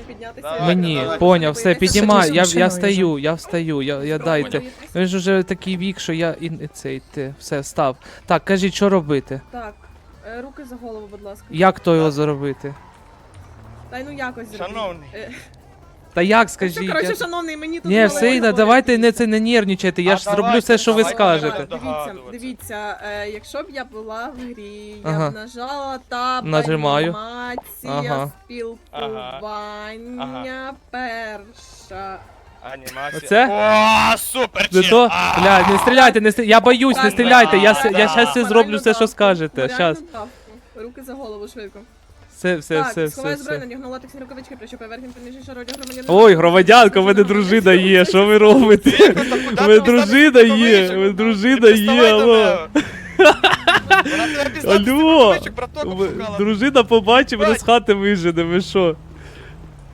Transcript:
піднятися. Мені, поняв, все, піднімай, я, я встаю, я встаю, я, я дайте. Ви ж уже такий вік, що я і і цей ти. Все, став. Так, кажіть, що робити? Так, е, руки за голову, будь ласка. Як то його зробити? Дай ну якось зробіть. Шановний. Е, Та як ну скажіть? Що, коротше, я- шановний, мені тут Ні, все, говорити. давайте не це не нервничайте, я А ж зроблю давайте, все, що ви давайте, скажете. давайте. Дивіться, Догадуватися. дивіться, е, якщо б я була в грі, я Ага. б нажала таб, Нажимаю. Анімація, Ага. спілкування, перша. Анімація. Оце? О, супер, Не чел. то, А. бля, не стріляйте, не стріляйте, я боюсь, не Так, стріляйте, я, с- я да. щас все зроблю все, що скажете. Реально Щас. Руки за голову, швидко. Все, все, так, все, все, зброю, все. надягну латексні рукавички, прищупаю верхнім приміжній шародя громадянина. Ой, громадянка, в мене дружина є, що ви робите? Ти мене дружина є, у мене дружина є, алло. мене. Вона тебе піздати з Алло, дружина побачить, мене з хати вижене, ви що?